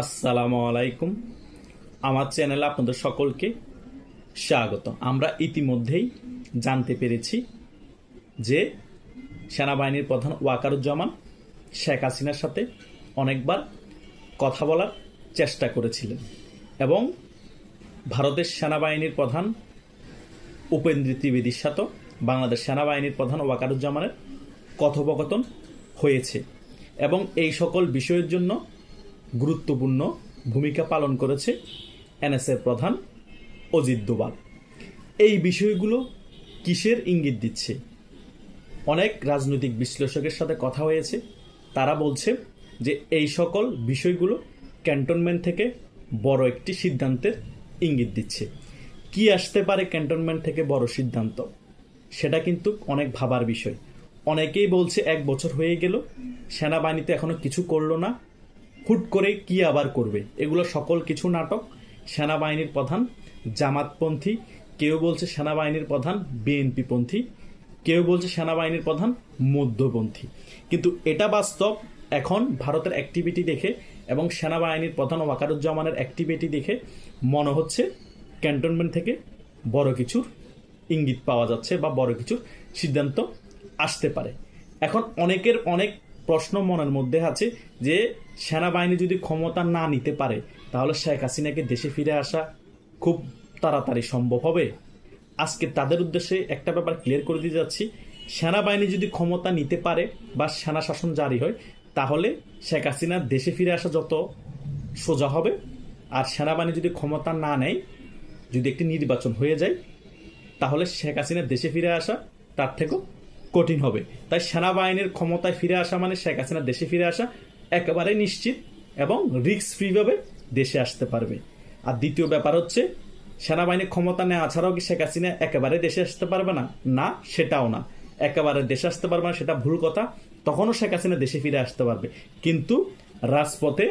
আসসালামু আলাইকুম। আমার চ্যানেলে আপনাদের সকলকে স্বাগত। আমরা ইতিমধ্যেই জানতে পেরেছি যে সেনাবাহিনীর প্রধান ওয়াকারুজ্জামান শেখ হাসিনার সাথে অনেকবার কথা বলার চেষ্টা করেছিলেন এবং ভারতের সেনাবাহিনীর প্রধান উপেন্দ্র ত্রিবেদীর সাথে বাংলাদেশ সেনাবাহিনীর প্রধান ওয়াকারুজ্জামানের কথোপকথন হয়েছে এবং এই সকল বিষয়ের জন্য গুরুত্বপূর্ণ ভূমিকা পালন করেছে এনএসএর প্রধান অজিত দোবাল। এই বিষয়গুলো কিসের ইঙ্গিত দিচ্ছে? অনেক রাজনৈতিক বিশ্লেষকের সাথে কথা হয়েছে। তারা বলছে যে এই সকল বিষয়গুলো ক্যান্টনমেন্ট থেকে বড় একটি সিদ্ধান্তের ইঙ্গিত দিচ্ছে। কি আসতে পারে ক্যান্টনমেন্ট থেকে বড় সিদ্ধান্ত? সেটা কিন্তু অনেক ভাবার বিষয়। অনেকেই বলছে এক বছর হয়ে গেল, সেনাবাহিনীতে এখনও কিছু করল না। হুট করে কি আবার করবে? এগুলো সকল কিছু নাটক। সেনাবাহিনীর প্রধান জামাতপন্থী, কেউ বলছে সেনাবাহিনীর প্রধান বিএনপি পন্থী কেউ বলছে সেনাবাহিনীর প্রধান মধ্যপন্থী। কিন্তু এটা বাস্তব এখন ভারতের অ্যাক্টিভিটি দেখে এবং সেনাবাহিনীর প্রধান ওয়াকারুজ্জামানের অ্যাক্টিভিটি দেখে মনে হচ্ছে ক্যান্টনমেন্ট থেকে বড় কিছুর ইঙ্গিত পাওয়া যাচ্ছে বা বড় কিছুর সিদ্ধান্ত আসতে পারে। এখন অনেকের অনেক প্রশ্ন মনের মধ্যে আছে যে সেনাবাহিনী যদি ক্ষমতা না নিতে পারে, তাহলে শেখ হাসিনাকে দেশে ফিরে আসা খুব তাড়াতাড়ি সম্ভব হবে। আজকে তাদের উদ্দেশ্যে একটা ব্যাপার ক্লিয়ার করে দিয়ে যাচ্ছি। সেনাবাহিনী যদি ক্ষমতা নিতে পারে বা সেনা শাসন জারি হয়, তাহলে শেখ হাসিনার দেশে ফিরে আসা যত সোজা হবে। আর সেনাবাহিনী যদি ক্ষমতা না নেয়, যদি একটি নির্বাচন হয়ে যায়, তাহলে শেখ হাসিনার দেশে ফিরে আসা তার থেকেও কঠিন হবে। তাই সেনাবাহিনীর ক্ষমতায় ফিরে আসা মানে শেখ হাসিনার দেশে ফিরে আসা। একেবারে নিশ্চিত এবং রিস্ক ফ্রিভাবে দেশে আসতে পারবে। আর দ্বিতীয় ব্যাপার হচ্ছে সেনাবাহিনীর ক্ষমতা নেওয়া ছাড়াও কি শেখ হাসিনা একেবারে দেশে আসতে পারবে না? না, সেটাও না। একেবারে দেশে আসতে পারবে না, সেটা ভুল কথা। তখনও শেখ হাসিনা দেশে ফিরে আসতে পারবে। কিন্তু রাজপথে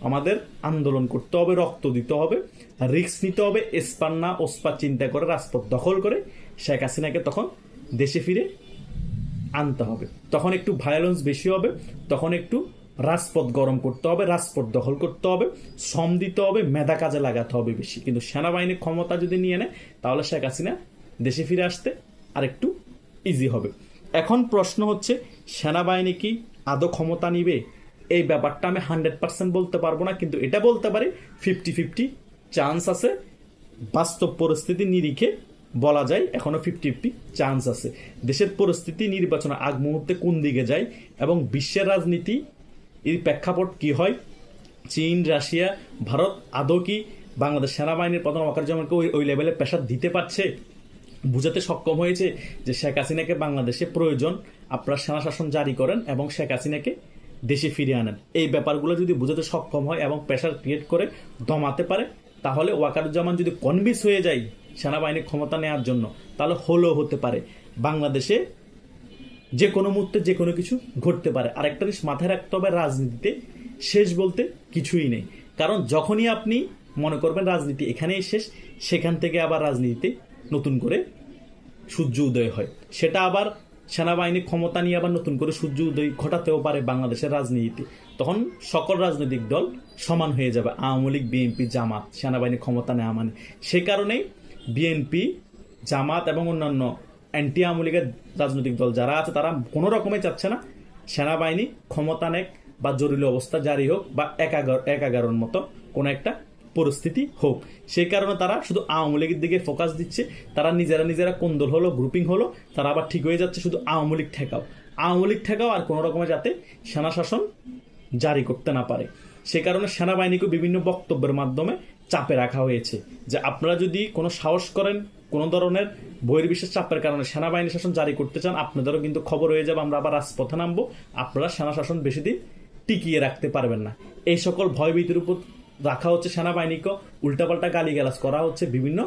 আমাদের আন্দোলন করতে হবে, রক্ত দিতে হবে রিক্স নিতে হবে এসপান্না ওসপা চিন্তা করে রাজপথ দখল করে শেখ হাসিনাকে তখন দেশে ফিরে আনতে হবে। তখন একটু ভায়োলেন্স বেশি হবে, তখন একটু রাজপথ গরম করতে হবে, রাজপথ দখল করতে হবে, শ্রম দিতে হবে, মেধা কাজে লাগাতে হবে বেশি। কিন্তু সেনাবাহিনীর ক্ষমতা যদি নিয়ে নেয়, তাহলে শেখ হাসিনা দেশে ফিরে আসতে আর একটু ইজি হবে। এখন প্রশ্ন হচ্ছে, সেনাবাহিনী কি আদৌ ক্ষমতা নিবে? এই ব্যাপারটা আমি হান্ড্রেড পার্সেন্ট বলতে পারব না, কিন্তু এটা বলতে পারি, ফিফটি ফিফটি চান্স আছে। বাস্তব পরিস্থিতি নিরিখে বলা যায় এখনও ফিফটি ফিফটি চান্স আছে। দেশের পরিস্থিতি নির্বাচনের আগ মুহূর্তে কোন দিকে যায় এবং বিশ্বের রাজনীতি এর প্রেক্ষাপট কি হয়? চীন, রাশিয়া, ভারত, আদৌ কি বাংলাদেশ সেনাবাহিনীর প্রধান ওয়াকারুজ্জামানকে ওই ওই লেভেলে প্রেশার দিতে পারছে? বুঝাতে সক্ষম হয়েছে যে শেখ হাসিনাকে বাংলাদেশে প্রয়োজন আপনারা সেনা শাসন জারি করেন এবং শেখ হাসিনাকে দেশে ফিরিয়ে আনেন। এই ব্যাপারগুলো যদি বুঝাতে সক্ষম হয় এবং প্রেশার ক্রিয়েট করে দমাতে পারে, তাহলে ওয়াকারুজ্জামান যদি কনভিন্স হয়ে যায় সেনাবাহিনীর ক্ষমতা নেওয়ার জন্য, তাহলে হলেও হতে পারে। বাংলাদেশে যে কোনো মুহূর্তে যে কোনো কিছু ঘটতে পারে। আরেকটা জিনিস মাথায় রাখতে হবে, রাজনীতিতে শেষ বলতে কিছুই নেই। কারণ যখনই আপনি মনে করবেন রাজনীতি এখানেই শেষ, সেখান থেকে আবার রাজনীতিতে নতুন করে সূর্য উদয় হয়। সেটা আবার সেনাবাহিনী ক্ষমতা নিয়ে আবার নতুন করে সূর্য উদয় ঘটাতেও পারে বাংলাদেশের রাজনীতিতে। তখন সকল রাজনৈতিক দল সমান হয়ে যাবে। আওয়ামী লীগ, বিএনপি, জামাত, সেনাবাহিনী ক্ষমতা নেওয়া মানে। সে কারণেই বিএনপি, জামাত এবং অন্যান্য অ্যান্টি আওয়ামী লীগের রাজনৈতিক দল যারা আছে, তারা কোনো রকমে চাচ্ছে না সেনাবাহিনী, ক্ষমতা নেক বা জরুরি অবস্থা জারি হোক বা এক এগারো এক এগারোর মতো কোনো একটা পরিস্থিতি হোক। সেই কারণে তারা শুধু আওয়ামী লীগের দিকে ফোকাস দিচ্ছে, তারা নিজেরা নিজেরা কোন দল হলো গ্রুপিং হলো, তারা আবার ঠিক হয়ে যাচ্ছে শুধু আওয়ামী লীগ ঠেকাও। আওয়ামী লীগ ঠেকাও আর কোনো রকমে যাতে সেনা শাসন জারি করতে না পারে। সে কারণে সেনাবাহিনীকে বিভিন্ন বক্তব্যের মাধ্যমে চাপে রাখা হয়েছে যে আপনারা যদি কোনো সাহস করেন কোনো ধরনের বহির্বিশ্বের চাপের কারণে সেনাবাহিনী শাসন জারি করতে চান, আপনাদেরও কিন্তু খবর হয়ে যাবে, আমরা আবার রাজপথে নামবো। আপনারা সেনা শাসন বেশি দিন টিকিয়ে রাখতে পারবেন না। এই সকল ভয়ভীতির উপর রাখা হচ্ছে সেনাবাহিনীকে, উল্টাপাল্টা গালিগালাজ করা হচ্ছে, বিভিন্ন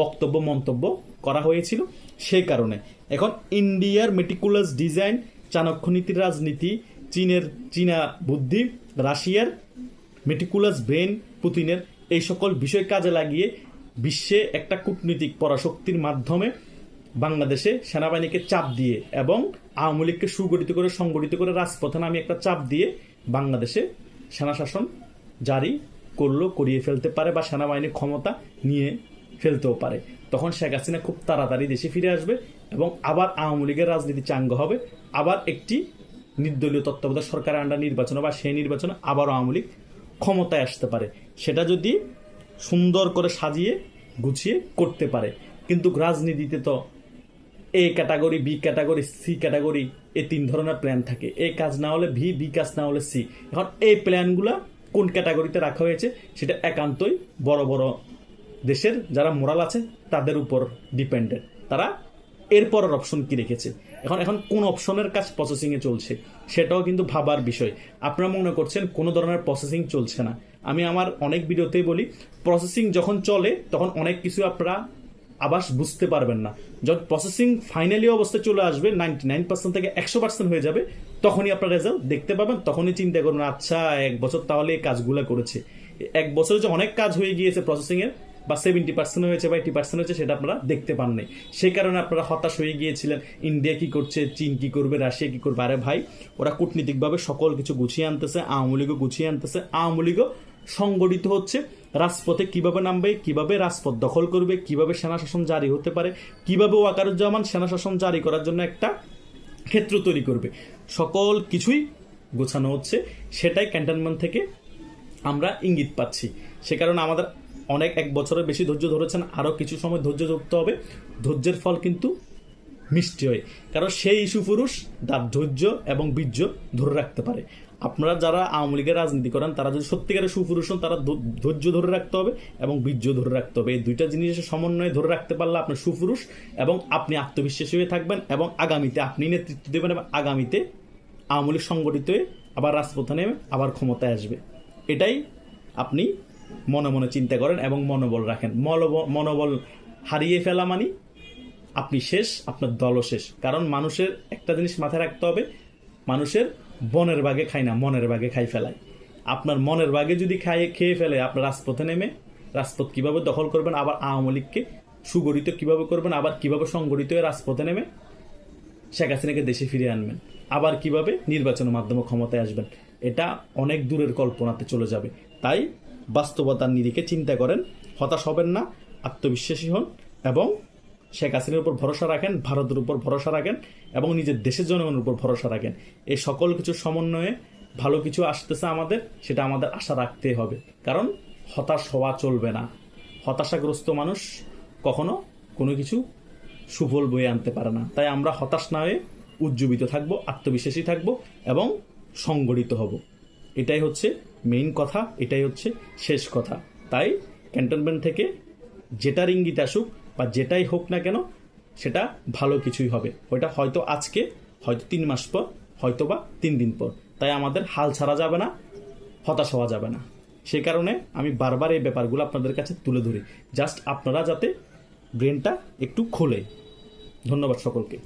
বক্তব্য, মন্তব্য করা হয়েছিল সেই কারণে। এখন ইন্ডিয়ার মেটিকুলাস ডিজাইন চাণক্য নীতির রাজনীতি, চীনের চীনা বুদ্ধি, রাশিয়ার মেটিকুলাস ব্রেন পুতিনের এই সকল বিষয় কাজে লাগিয়ে বিশ্বে একটা কূটনীতিক পরাশক্তির মাধ্যমে বাংলাদেশে সেনাবাহিনীকে চাপ দিয়ে এবং আওয়ামী লীগকে সুগঠিত করে, সংগঠিত করে রাজপথে নামে একটা চাপ দিয়ে বাংলাদেশে সেনা শাসন জারি করল, করিয়ে ফেলতে পারে বা সেনাবাহিনীর ক্ষমতা নিয়ে ফেলতেও পারে। তখন শেখ হাসিনা খুব তাড়াতাড়ি দেশে ফিরে আসবে এবং আবার আওয়ামী লীগের রাজনীতি চাঙ্গ হবে। আবার একটি নির্দলীয় তত্ত্বাবধায়ক সরকারের আন্ডার নির্বাচন বা সেই নির্বাচনে আবার আওয়ামী লীগ ক্ষমতায় আসতে পারে। সেটা যদি সুন্দর করে সাজিয়ে, গুছিয়ে করতে পারে। কিন্তু রাজনীতিতে তো A category, B category, C category এ তিন ধরনের প্ল্যান থাকে। এ কাজ না হলে ভি, বি কাজ না হলে সি। এখন এই প্ল্যানগুলা কোন ক্যাটাগরিতে রাখা হয়েছে সেটা একান্তই বড় বড় দেশের যারা মোরাল আছে তাদের উপর ডিপেন্ডেন্ট তারা এরপরের অপশন কি রেখেছে? এখন এখন কোন অপশনের কাজ প্রসেসিংয়ে চলছে? সেটাও কিন্তু ভাবার বিষয়। আপনারা মনে করছেন কোনো ধরনের প্রসেসিং চলছে না। আমি আমার অনেক ভিডিওতেই বলি প্রসেসিং যখন চলে, তখন অনেক কিছু আপনারা আবার বুঝতে পারবেন না। যখন প্রসেসিং ফাইনালি অবস্থায় চলে আসবে নাইনটি নাইন পার্সেন্ট থেকে একশো পার্সেন্ট হয়ে যাবে, তখনই আপনার রেজাল্ট দেখতে পাবেন, তখনই চিন্তা করবেন আচ্ছা এক বছর তাহলে এই কাজগুলো করেছে। এক বছরে যে অনেক কাজ হয়ে গিয়েছে প্রসেসিং এর বা সেভেন্টি পার্সেন্ট হয়েছে বা এইটি পার্সেন্ট হয়েছে সেটা আপনারা দেখতে পান নাই সেই কারণে আপনারা হতাশ হয়ে গিয়েছিলেন, ইন্ডিয়া কি করছে, চীন কি করবে, রাশিয়া কি করবে। আরে ভাই, ওরা কূটনীতিকভাবে সকল কিছু গুছিয়ে আনতেছে, আওয়ামী লীগও গুছিয়ে আনতেছে, আওয়ামী লীগও সংগঠিত হচ্ছে। রাজপথে কীভাবে নামবে, কীভাবে রাজপথ দখল করবে, কীভাবে সেনা শাসন জারি হতে পারে, কীভাবে ওয়াকারুজ্জামান সেনা শাসন জারি করার জন্য একটা ক্ষেত্র তৈরি করবে। সকল কিছুই গোছানো হচ্ছে, সেটাই ক্যান্টনমেন্ট থেকে আমরা ইঙ্গিত পাচ্ছি। সে কারণে আমাদের অনেক এক বছরের বেশি ধৈর্য ধরেছেন আরও কিছু সময় ধৈর্য ধরতে হবে। ধৈর্যের ফল কিন্তু মিষ্টি হয়। কারণ সেই ইস্যু পুরুষ তার ধৈর্য এবং বীর্য ধরে রাখতে পারে। আপনারা যারা আওয়ামী লীগের রাজনীতি করেন, তারা যদি সত্যিকারের সুপুরুষ হন, তারা ধৈর্য ধরে রাখতে হবে এবং বীর্য ধরে রাখতে হবে। এই দুইটা জিনিসের সমন্বয়ে ধরে রাখতে পারলে আপনি সুপুরুষ এবং আপনি আত্মবিশ্বাসী হয়ে থাকবেন এবং আগামীতে আপনি নেতৃত্ব দেবেন এবং আগামীতে আওয়ামী লীগ সংগঠিত হয়ে আবার রাজপথে নেমে আবার ক্ষমতায় আসবে। এটাই আপনি মনে মনে চিন্তা করেন এবং মনোবল রাখেন। মনোবল হারিয়ে ফেলা মানে আপনি শেষ, আপনার দলও শেষ। কারণ মানুষের একটা জিনিস মাথায় রাখতে হবে, মানুষের বনের বাগে খায় না, মনের বাগে খাই ফেলায়। আপনার মনের বাগে যদি খাইয়ে খেয়ে ফেলে আপনার রাজপথে নেমে রাজপথ কীভাবে দখল করবেন, আবার আওয়ামী লীগকে সুগঠিত কীভাবে করবেন, আবার কীভাবে সংগঠিত হয়ে রাজপথে নেমে শেখ হাসিনাকে দেশে ফিরিয়ে আনবেন, আবার কীভাবে নির্বাচনের মাধ্যমে ক্ষমতায় আসবেন, এটা অনেক দূরের কল্পনাতে চলে যাবে। তাই বাস্তবতার নিরিখে চিন্তা করেন, হতাশ হবেন না, আত্মবিশ্বাসী হন এবং শেখ হাসিনার উপর ভরসা রাখেন, ভারতের উপর ভরসা রাখেন এবং নিজের দেশের জনগণের উপর ভরসা রাখেন। এই সকল কিছু সমন্বয়ে ভালো কিছু আসতেছে আমাদের, সেটা আমাদের আশা রাখতে হবে। কারণ হতাশ হওয়া চলবে না। হতাশাগ্রস্ত মানুষ কখনো কোনো কিছু সুফল বয়ে আনতে পারে না। তাই আমরা হতাশ না হয়ে উজ্জীবিত থাকব, আত্মবিশ্বাসী থাকব এবং সংগঠিত হব। এটাই হচ্ছে মেইন কথা, এটাই হচ্ছে শেষ কথা। তাই ক্যান্টনমেন্ট থেকে যেটার ইঙ্গিত আসুক বা যেটাই হোক না কেন, সেটা ভালো কিছুই হবে। ওইটা হয়তো আজকে, হয়তো তিন মাস পর, হয়তো বা তিন দিন পর। তাই আমাদের হাল ছাড়া যাবে না, হতাশ হওয়া যাবে না। সেই কারণে আমি বারবার এই ব্যাপারগুলো আপনাদের কাছে তুলে ধরি। জাস্ট আপনারা যাতে ব্রেনটা একটু খোলে। ধন্যবাদ সকলকে।